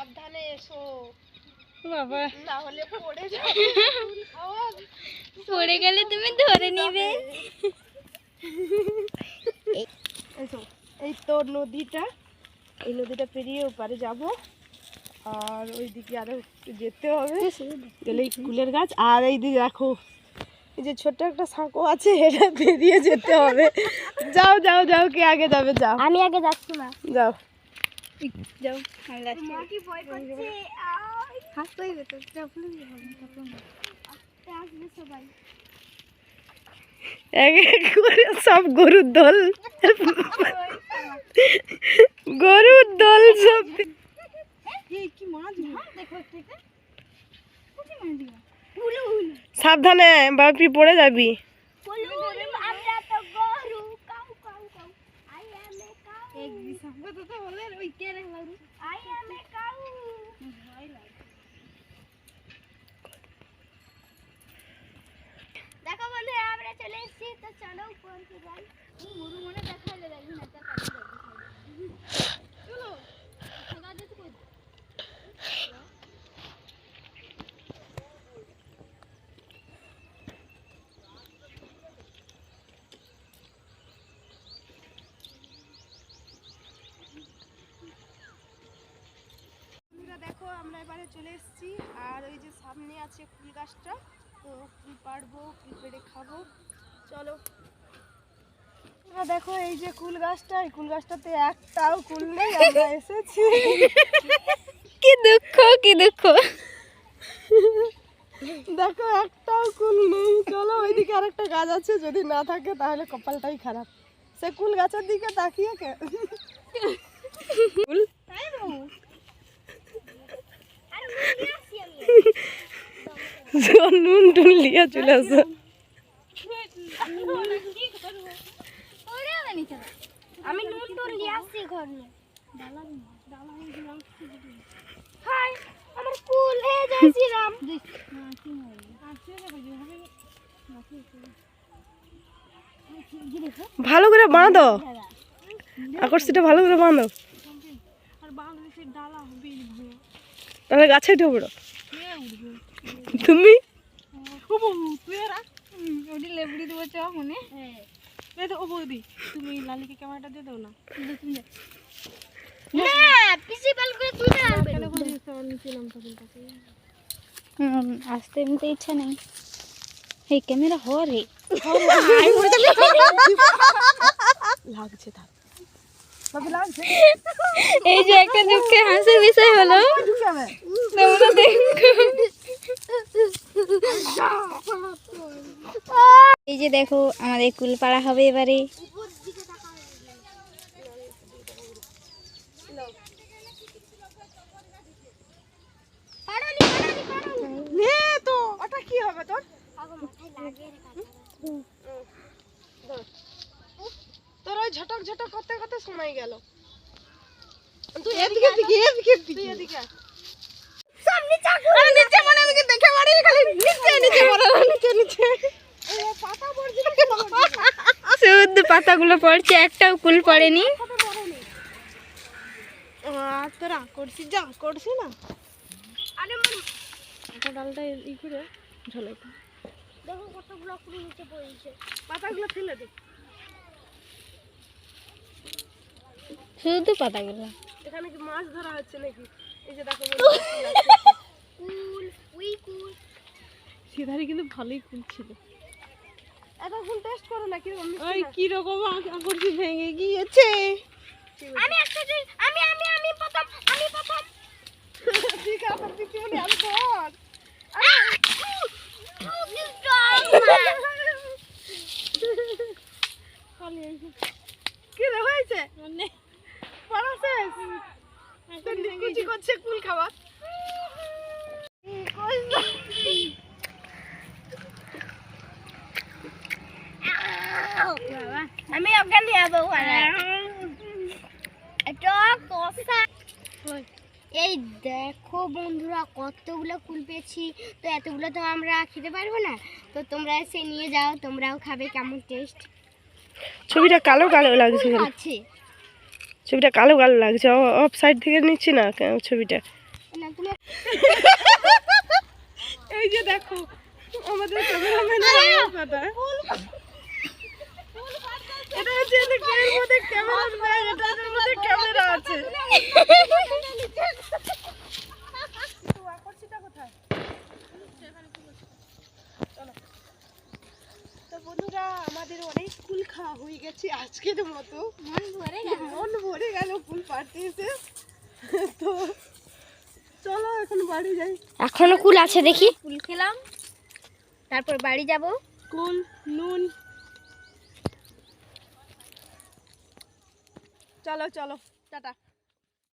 সাবধানে এসো। বাবা। না হলে পড়ে যাবে। পড়ে গেলে তুমি ধরে নিবে। এসো এই তো নদীটা। এই নদীটা পেরিয়ে ওপারে যাব। আর ওইদিকে আরও একটু যেতে হবে। গেলে এই কুলের গাছ। আর এই দিকে দেখো এই যে ছোট্ট একটা সাঁকো আছে এটা পেরিয়ে যেতে হবে। যাও যাও যাও কে আগে যাবে যাও। আমি আগে যাচ্ছি না যাও। যাও আমি যাচ্ছি। মা কি ভয় করছে হাত পাইবে তো চাপলে আসবে সবাই। এক এক করে সব গরুর দল। গরুর দল সব। কি মাছ দেখো সাবধানে বাপি পড়ে যাবি। এক দিশা তো বলে ওই কে রে লাগু দেখো বন্ধু আমরা চলে এসেছি। তো চলো উপর যাই। মুরু না চলে এসেছি। আর ওই যে সামনে আছে ফুল গাছটা। তো কুল পাড়বো কুল পেড়ে খাব। চলো। দেখো এই যে কুল গাছটা এই কুল গাছটাতে একটাও কুল নেই আমরা এসেছি। কি দুঃখ কি দুঃখ। দেখো একটাও কুল নেই। চলো ওইদিকে আরেকটা গাছ আছে যদি না থাকে তাহলে কপালটাই খারাপ। সে কুল গাছের দিকে তাকিয়ে কে? কুল? নুন টুন লিয়ে চলে আসো। আমি নুন টুন নিয়ে আসছি ঘর। হাই আমার কুল যাইছি ভালো করে বাঁধো। আকর্ষিটা ভালো করে বাঁধো। তাহলে গাছে উঠে তুমি? মনে। তুমি লালিকে ক্যামেরাটা দিয়ে দাও না। আসতে এমনিতে ইচ্ছা নেই। এই ক্যামেরা হর হে লাগছে তার লাগছে এই যে একটা দুঃখে হাসির বিষয় হলো। তোমরা এই যে দেখো আমাদের কুল পাড়া হবে এবারে। নে তো ওটা কি হবে তোর? তোর ওই ঝটক ঝটক করতে করতে সময় গেল। তুই এদিকে এদিকে এদিকে এদিকে আয়। আরে নিচে মানে ওদিকে দেখে মারি খালি নিচে নিচে মারা নিচে নিচে পাতা পড়ছে শুধু পাতাগুলো পড়ছে একটাও কুল পড়েনি। তোরা করছিস যা করছি না আরে ডালটা ই করে ঝোলাই দেখো কতগুলো কুল নিচে পড়েছে পাতাগুলো। ফেলে দে শুধু পাতাগুলো এখানে কি মাছ ধরা হচ্ছে নাকি? এই যে দেখো কুল উই কুল। সিধারে কিন্তু ভালোই ফুল ছিল। একটা ফুল টেস্ট করো না কীরকম ওই কি রকম আকর্ষি ভেঙে গিয়েছে। আমি একটা আমি আমি আমি প্রথম আমি প্রথম। ঠিক আছে আমি কি রে হয়েছে পড়া শেষ তো নিকুচি করছে কুল খাবার আমি অজ্ঞান নিয়ে যাব এই দেখো বন্ধুরা কতগুলো কুল পেয়েছি। তো এতগুলো তো আমরা খেতে পারব না। তো তোমরা এসে নিয়ে যাও তোমরাও খাবে কেমন টেস্ট ছবিটা কালো কালো লাগছে আছে। ছবিটা কালো কালো লাগছে। অফ সাইড থেকে নিচ্ছি না ছবিটা? এই যে দেখো আমাদের এটা হচ্ছে যে এর মধ্যে ক্যামেরা মধ্যে ক্যামেরা আছে তো আকর্ষিতা কোথায় চলো। তো বন্ধুরা আমাদের অনেক কুল খাওয়া হয়ে গেছে আজকের মতো। মন ভরে গেল। মন ভরে গেল কুল পাড়তে এসে তো চলো এখন বাড়ি যাই। এখনও কুল আছে দেখি। কুল খেলাম। তারপর বাড়ি যাব। কুল নুন চলো চলো টাটা।